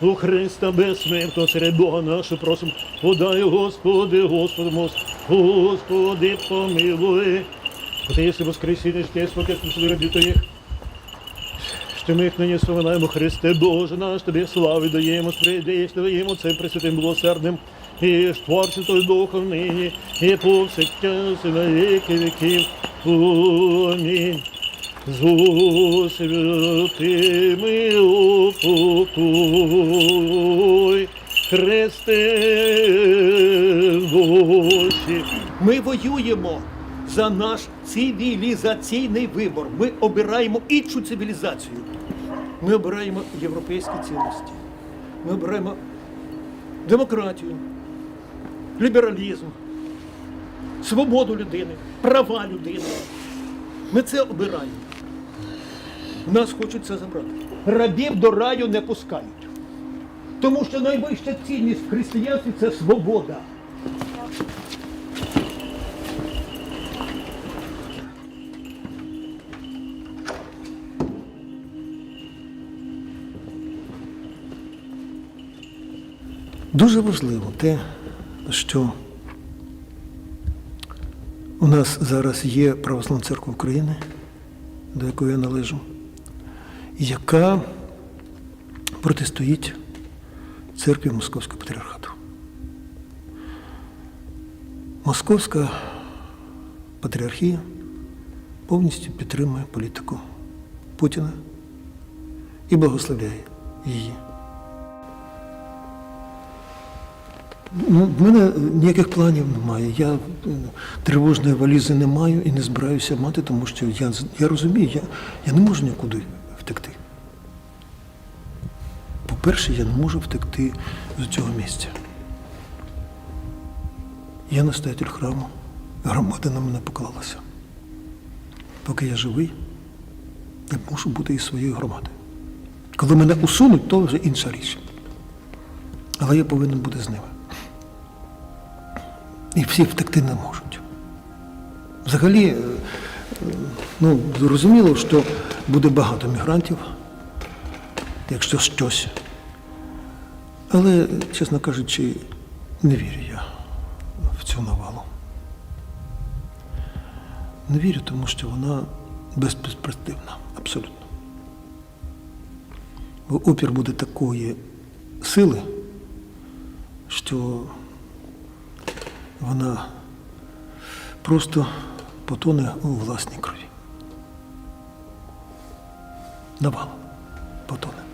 У Христа безсмертного серед Бога нашого просим, подай, Господи, Господи, мос, Господи, помилуй. Ти єси воскресіння, ще споки спасли раді Твоїх. Що ми їх нині споминаємо, Христе Боже наш, Тобі слави даємо, сприйдеш Твоїм Отцем Пресвятим Милосердним, і ж Творчою Духом нині, і повсякчас, і на віки віків. Амінь. З святими упокой, Христе. Ми воюємо за наш цивілізаційний вибор. Ми обираємо іншу цивілізацію. Ми обираємо європейські цінності. Ми обираємо демократію, лібералізм, свободу людини, права людини. Ми це обираємо. Нас хочуть це забрати. Рабів до раю не пускають. Тому що найвища цінність в християнстві це свобода. Дуже важливо те, що у нас зараз є Православна церква України, до якої я належу, яка протистоїть церкві Московського патріархату. Московська патріархія повністю підтримує політику Путіна і благословляє її. Ну, в мене ніяких планів немає. Я е, тривожної валізи не маю і не збираюся мати, тому що я, я розумію, я, я не можу нікуди втекти. По-перше, я не можу втекти з цього місця. Я настоятель храму, громада на мене поклалася. Поки я живий, я мушу бути із своєю громадою. Коли мене усунуть, то вже інша річ. Але я повинен бути з ними. І всі втекти не можуть. Взагалі, е, ну, зрозуміло, що буде багато мігрантів, якщо щось. Але, чесно кажучи, не вірю я в цю навалу. Не вірю, тому що вона безперспективна, абсолютно. Бо опір буде такої сили, що вона просто потоне у власній крові. Навал потоне.